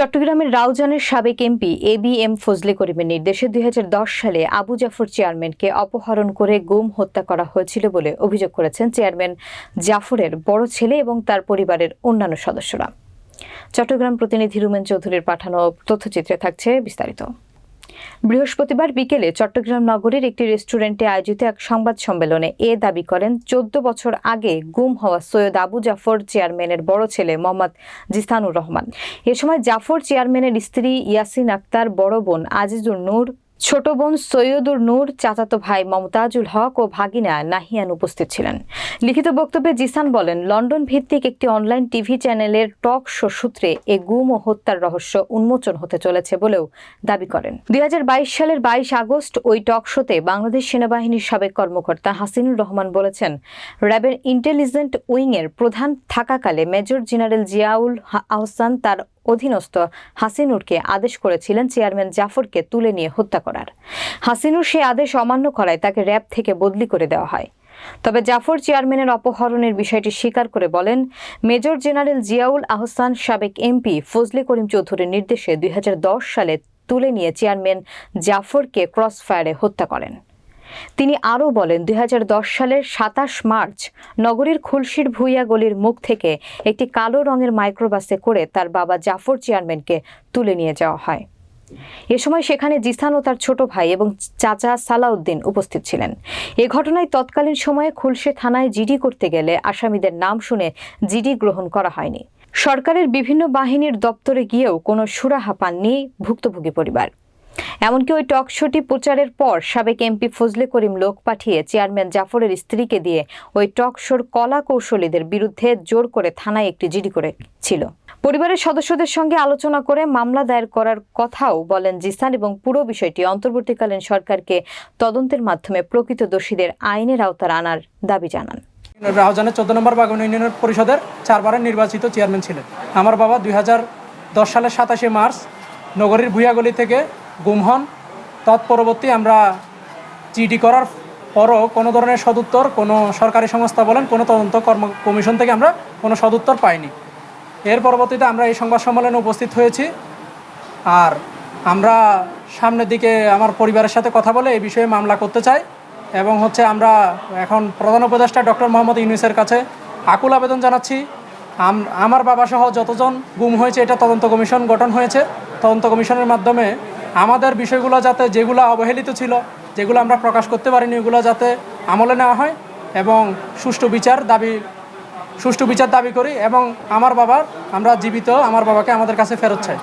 চট্টগ্রামের রাউজানের সাবেক MP A B M Fazle করিমের নির্দেশে দুই হাজার দশ সালে আবু জাফর চেয়ারম্যানকে অপহরণ করে গুম হত্যা করা হয়েছিল বলে অভিযোগ করেছেন চেয়ারম্যান জাফরের বড় ছেলে এবং তার পরিবারের অন্যান্য সদস্যরা। চট্টগ্রাম প্রতিনিধি রুমেন চৌধুরীর পাঠানো তথ্যচিত্রে থাকছে বিস্তারিত। বৃহস্পতিবার বিকেলে চট্টগ্রাম নগরীর একটি রেস্টুরেন্টে আয়োজিত এক সংবাদ সম্মেলনে এ দাবি করেন, চোদ্দ বছর আগে গুম হওয়া সৈয়দ আবু জাফর চেয়ারম্যানের বড় ছেলে মোহাম্মদ জিসানুর রহমান। এ সময় জাফর চেয়ারম্যানের স্ত্রী ইয়াসিন আক্তার, বড় বোন আজিজুর নূর ছোট বোন সৈয়দুর নূর, চাচাতো ভাই মমতাজুল হক ও ভাগিনা নাহিয়ান উপস্থিত ছিলেন। লিখিত বক্তব্যে জিসান বলেন, লন্ডন ভিত্তিক একটি অনলাইন টিভি চ্যানেলের টক শো সূত্রে এ গুম ও হত্যার রহস্য উন্মোচন হতে চলেছে বলেও দাবি করেন। দুই হাজার বাইশ সালের বাইশ আগস্ট ওই টক শোতে বাংলাদেশ সেনাবাহিনীর সাবেক কর্মকর্তা হাসিনুর রহমান বলেছেন, র্যাবের ইন্টেলিজেন্ট উইংয়ের প্রধান থাকাকালে মেজর জেনারেল জিয়াউল আহসান তার অধীনস্থ হাসিনুরকে আদেশ করেছিলেন চেয়ারম্যান জাফরকে তুলে নিয়ে হত্যা করার। হাসিনুর সেই আদেশ অমান্য করায় তাকে র্যাব থেকে বদলি করে দেওয়া হয়। তবে জাফর চেয়ারম্যানের অপহরণের বিষয়টি স্বীকার করে বলেন, মেজর জেনারেল জিয়াউল আহসান সাবেক এমপি ফজলে করিম চৌধুরীর নির্দেশে দুই হাজার দশ সালে তুলে নিয়ে চেয়ারম্যান জাফরকে ক্রসফায়ারে হত্যা করেন। তিনি আরও বলেন, দুই হাজার দশ সালের সাতাশ মার্চ নগরীর খুলশির ভুইয়া গলির মুখ থেকে একটি কালো রঙের মাইক্রোবাসে করে তার বাবা জাফর চেয়ারম্যানকে তুলে নিয়ে যাওয়া হয়। এ সময় সেখানে জিসান ও তার ছোট ভাই এবং চাচা সালাউদ্দিন উপস্থিত ছিলেন। এ ঘটনায় তৎকালীন সময়ে খুলশে থানায় জিডি করতে গেলে আসামিদের নাম শুনে জিডি গ্রহণ করা হয়নি। সরকারের বিভিন্ন বাহিনীর দপ্তরে গিয়েও কোনো সুরাহা পাননি ভুক্তভোগী পরিবার। এমনকি ওই টক শোটি প্রচারের পর সাবেক এমপি ফজলে করিম লোক পাঠিয়ে চেয়ারম্যান জাফরের স্ত্রীকে দিয়ে ওই টক শোর কলা কৌশলীদের বিরুদ্ধে জোর করে থানায় একটি জিডি করেছিল। পরিবারের সদস্যদের সঙ্গে আলোচনা করে মামলা দায়ের করার কথাও বলেন জিসান এবং পুরো বিষয়টি অন্তর্বর্তীকালীন সরকারকে তদন্তের মাধ্যমে প্রকৃত দোষীদের আইনের আওতার আনার দাবি জানান। রাহজানের চোদ্দ নম্বর বাগান ইউনিয়ন পরিষদের চারবারের নির্বাচিত চেয়ারম্যান ছিলেন। আমার বাবা দুই সালের সাতাশে মার্চ নগরীর ভুয়াগলি থেকে গুম হন। তৎপরবর্তী আমরা জিডি করার পরও কোনো ধরনের সদুত্তর কোনো সরকারি সংস্থা বলেন, কোনো তদন্ত কর্ম কমিশন থেকে আমরা কোনো সদুত্তর পাইনি। এর পরবর্তীতে আমরা এই সংবাদ সম্মেলনে উপস্থিত হয়েছি। আর আমরা সামনের দিকে আমার পরিবারের সাথে কথা বলে এই বিষয়ে মামলা করতে চাই এবং হচ্ছে আমরা এখন প্রধান উপদেষ্টা ডক্টর মোহাম্মদ ইউনুসের কাছে আকুল আবেদন জানাচ্ছি। আম- আমার বাবাসহ যতজন গুম হয়েছে, এটা তদন্ত কমিশন গঠন হয়েছে। তদন্ত কমিশনের মাধ্যমে আমাদের বিষয়গুলো যাতে যেগুলো অবহেলিত ছিল, যেগুলো আমরা প্রকাশ করতে পারিনি, ওগুলো যাতে আমলে নেওয়া হয় এবং সুষ্ঠু বিচার দাবি, সুষ্ঠু বিচার দাবি করি এবং আমার বাবার আমরা জীবিত, আমার বাবাকে আমাদের কাছে ফেরত চাই।